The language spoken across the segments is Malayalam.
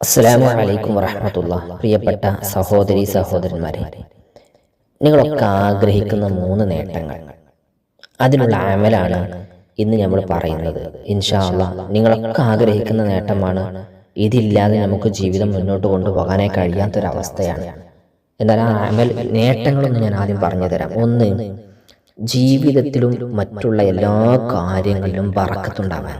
അസ്സലാമു വലൈക്കും വറഹമത്തുള്ള പ്രിയപ്പെട്ട സഹോദരി സഹോദരന്മാരെ നിങ്ങളൊക്കെ ആഗ്രഹിക്കുന്ന മൂന്ന് നേട്ടങ്ങൾ. അതിനുള്ള അമലാണ് ഇന്ന് നമ്മൾ പറയുന്നത്. ഇൻഷാല്ല നിങ്ങളൊക്കെ ആഗ്രഹിക്കുന്ന നേട്ടമാണ് ഇതില്ലാതെ നമുക്ക് ജീവിതം മുന്നോട്ട് കൊണ്ടുപോകാനേ കഴിയാത്തൊരവസ്ഥയാണ്. എന്നാൽ ആ അമൽ നേട്ടങ്ങളൊന്ന് ഞാൻ ആദ്യം പറഞ്ഞു തരാം ഒന്ന് ജീവിതത്തിലും മറ്റുള്ള എല്ലാ കാര്യങ്ങളിലും ബറക്കത്തുണ്ടാവാൻ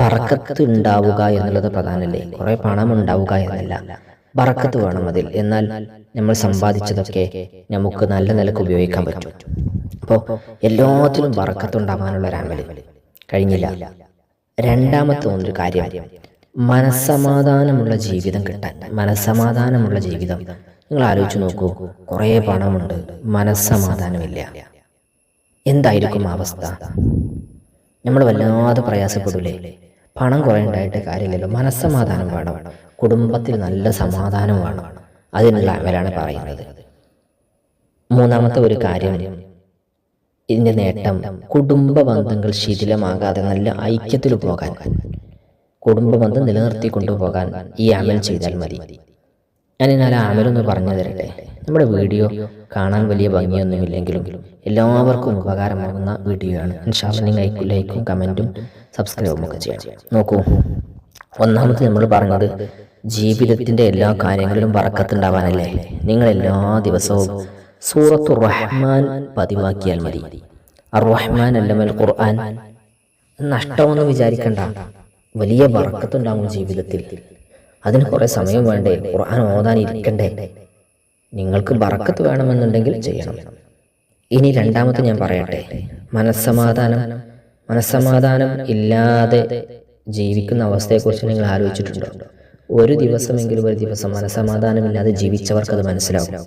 ബറക്കത്ത് ഉണ്ടാവുക എന്നുള്ളത് പ്രധാനമല്ലേ? കുറെ പണം ഉണ്ടാവുക എന്നല്ല. ബറക്കത്ത് വേണം അതിൽ. എന്നാൽ നമ്മൾ സമ്പാദിച്ചതൊക്കെ നമുക്ക് നല്ല നിലയ്ക്ക് ഉപയോഗിക്കാൻ പറ്റും. അപ്പോൾ എല്ലാത്തിലും ബറക്കത്ത് ഉണ്ടാവാനുള്ള ഒരു അമൽ. കഴിഞ്ഞില്ല. രണ്ടാമത്തെ ഒരു കാര്യം. മനസ്സമാധാനമുള്ള ജീവിതം കിട്ടാൻ. മനസ്സമാധാനമുള്ള ജീവിതം. നിങ്ങൾ ആലോചിച്ച് നോക്കൂ. കുറേ പണമുണ്ട്. മനസ്സമാധാനമില്ല. എന്തായിരിക്കും അവസ്ഥ? നമ്മൾ വല്ലാതെ പ്രയാസപ്പെടില്ലേ പണം കുറേ ഉണ്ടായിട്ട് കാര്യമില്ലല്ലോ. മനസ്സമാധാനം വേണം. കുടുംബത്തിൽ നല്ല സമാധാനം വേണം. അതിനുള്ള അവരാണ് പറയുന്നത്. മൂന്നാമത്തെ ഒരു കാര്യം ഇതിന്റെ നേട്ടം കുടുംബ ബന്ധങ്ങൾ ശിഥിലമാകാതെ നല്ല ഐക്യത്തിൽ പോകാൻ. കുടുംബ ബന്ധം നിലനിർത്തി കൊണ്ടുപോകാൻ ഈ അമൽ ചെയ്താൽ മതി. ഞാൻ എന്നാൽ അമലൊന്ന് പറഞ്ഞു തരട്ടെ? നമ്മുടെ വീഡിയോ കാണാൻ വലിയ ഭംഗിയൊന്നുമില്ലെങ്കിലും എല്ലാവർക്കും ഉപകാരമാകുന്ന വീഡിയോ ആണ് ഇൻഷാല്ല നിങ്ങൾ ലൈക്കും കമന്റും സബ്സ്ക്രൈബും ഒക്കെ ചെയ്യാം. നോക്കൂ ഒന്നാമത് നമ്മൾ പറഞ്ഞത് ജീവിതത്തിന്റെ എല്ലാ കാര്യങ്ങളിലും വറക്കത്തുണ്ടാവാനല്ലേ? നിങ്ങൾ എല്ലാ ദിവസവും സൂറത്തു റഹ്മാൻ പതിവാക്കിയാൽ മതി. അർ റഹ്മാൻ അല്ലമൽ ഖുർആൻ. നഷ്ടമൊന്നും വിചാരിക്കണ്ട. വലിയ വറക്കത്തുണ്ടാവും ജീവിതത്തിൽ. അതിന് കുറേ സമയം വേണ്ടേ? ഖുർആൻ ഓതാൻ ഇരിക്കണ്ടേ നിങ്ങൾക്ക് ബറക്കത്ത് വേണമെന്നുണ്ടെങ്കിൽ ചെയ്യണം. ഇനി രണ്ടാമത്തെ ഞാൻ പറയട്ടെ. മനസ്സമാധാനം. മനസ്സമാധാനം. ഇല്ലാതെ ജീവിക്കുന്ന അവസ്ഥയെക്കുറിച്ച് നിങ്ങൾ ആലോചിച്ചിട്ടുണ്ടോ? ഒരു ദിവസമെങ്കിലും ഒരു ദിവസം മനസ്സമാധാനമില്ലാതെ ജീവിച്ചവർക്ക് അത് മനസ്സിലാവും.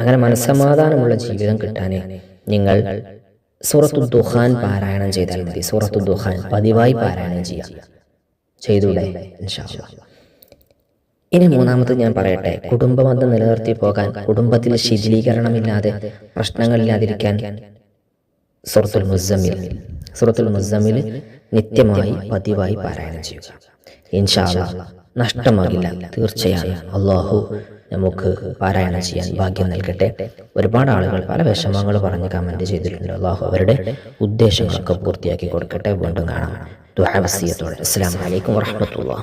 അങ്ങനെ മനസ്സമാധാനമുള്ള ജീവിതം കിട്ടാനേ നിങ്ങൾ സൂറത്തു ദുഹാൻ പാരായണം ചെയ്താൽ മതി. സൂറത്തു ദുഹാൻ പതിവായി പാരായണം ചെയ്യാം. ചെയ്തൂടെ? ഇൻഷാ ഇനി മൂന്നാമത് ഞാൻ പറയട്ടെ കുടുംബബന്ധം നിലനിർത്തി പോകാൻ കുടുംബത്തിൽ ശിഥിലീകരണമില്ലാതെ പ്രശ്നങ്ങളില്ലാതിരിക്കാൻ. സുറത്തുൽ മുസമ്മിൽ സുറത്തുൽ മുസമ്മിൽ നിത്യമായി പതിവായി പാരായണം ചെയ്യുക. ഇൻഷാല്ല നഷ്ടമാകില്ല തീർച്ചയായും അള്ളാഹു നമുക്ക് പാരായണം ചെയ്യാൻ ഭാഗ്യം നൽകട്ടെ. ഒരുപാട് ആളുകൾ പല വിഷമങ്ങൾ പറഞ്ഞ് കമന്റ് ചെയ്തിട്ടുണ്ട്. അള്ളാഹു അവരുടെ ഉദ്ദേശങ്ങളൊക്കെ പൂർത്തിയാക്കി കൊടുക്കട്ടെ. വീണ്ടും കാണാം. ദുഹാവസിയത്തോടെ അസ്സാം വലൈക്കും വാഹമത്തുള്ള